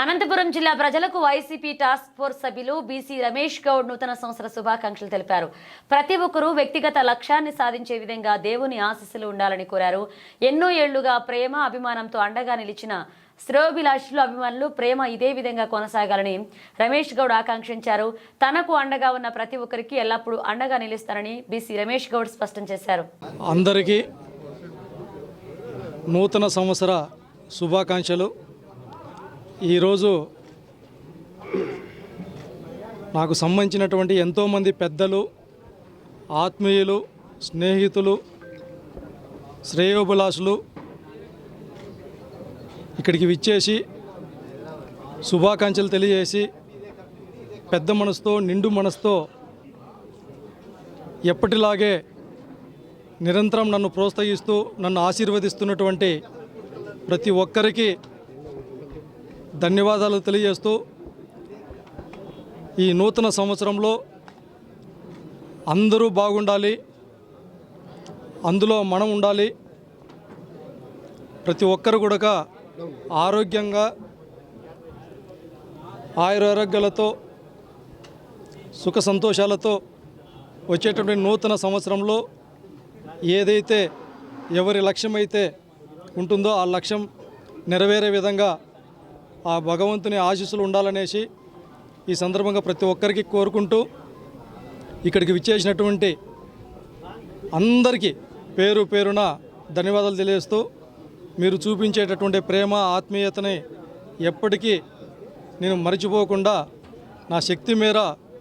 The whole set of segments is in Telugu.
అనంతపురం జిల్లా ప్రజలకు వైసీపీ టాస్క్ ఫోర్స్ సభ్యులు బీసీ రమేష్ గౌడ్ నూతన సంవత్సర శుభాకాంక్షలు తెలిపారు. ప్రతి ఒక్కరూ వ్యక్తిగత లక్ష్యాన్ని సాధించే విధంగా దేవుని ఆశీస్సులు ఉండాలని కోరారు. ఎన్నో ఏళ్ళుగా ప్రేమ అభిమానంతో అండగా నిలిచిన శ్రేయోభిలాషులు అభిమానులు ప్రేమ ఇదే విధంగా కొనసాగాలని రమేష్ గౌడ్ ఆకాంక్షించారు. తనకు అండగా ఉన్న ప్రతి ఒక్కరికి ఎల్లప్పుడూ అండగా నిలుస్తారని బీసీ రమేష్ గౌడ్ స్పష్టం చేశారు. అందరికీ నూతన సంవత్సర శుభాకాంక్షలు. ఈరోజు నాకు సంబంధించినటువంటి ఎంతోమంది పెద్దలు ఆత్మీయులు స్నేహితులు శ్రేయోభిలాషులు ఇక్కడికి విచ్చేసి శుభాకాంక్షలు తెలియజేసి పెద్ద మనసుతో నిండు మనసుతో ఎప్పటిలాగే నిరంతరం నన్ను ప్రోత్సహిస్తూ నన్ను ఆశీర్వదిస్తున్నటువంటి ప్రతి ఒక్కరికి ధన్యవాదాలు తెలియజేస్తూ ఈ నూతన సంవత్సరంలో అందరూ బాగుండాలి అందులో మనం ఉండాలి. ప్రతి ఒక్కరు కూడా ఆరోగ్యంగా ఆయురారోగ్యాలతో సుఖ సంతోషాలతో వచ్చేటటువంటి నూతన సంవత్సరంలో ఏదైతే ఎవరి లక్ష్యం అయితే ఉంటుందో ఆ లక్ష్యం నెరవేరే విధంగా ఆ భగవంతుని ఆశీస్సులు ఉండాలనేసి ఈ సందర్భంగా ప్రతి ఒక్కరికి కోరుకుంటూ ఇక్కడికి విచ్చేసినటువంటి అందరికీ పేరు పేరున ధన్యవాదాలు తెలియజేస్తూ మీరు చూపించేటటువంటి ప్రేమ ఆత్మీయతని ఎప్పటికీ నేను మర్చిపోకుండా నా శక్తి మేర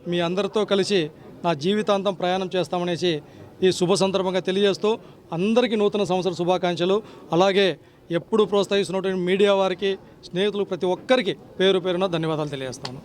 మీ అందరితో కలిసి నా జీవితాంతం ప్రయాణం చేస్తామనేసి ఈ శుభ సందర్భంగా తెలియజేస్తూ అందరికీ నూతన సంవత్సర శుభాకాంక్షలు. అలాగే ఎప్పుడు ప్రోత్సహిస్తున్నటువంటి మీడియా వారికి స్నేహితులు ప్రతి ఒక్కరికి పేరు పేరున ధన్యవాదాలు తెలియజేస్తాను.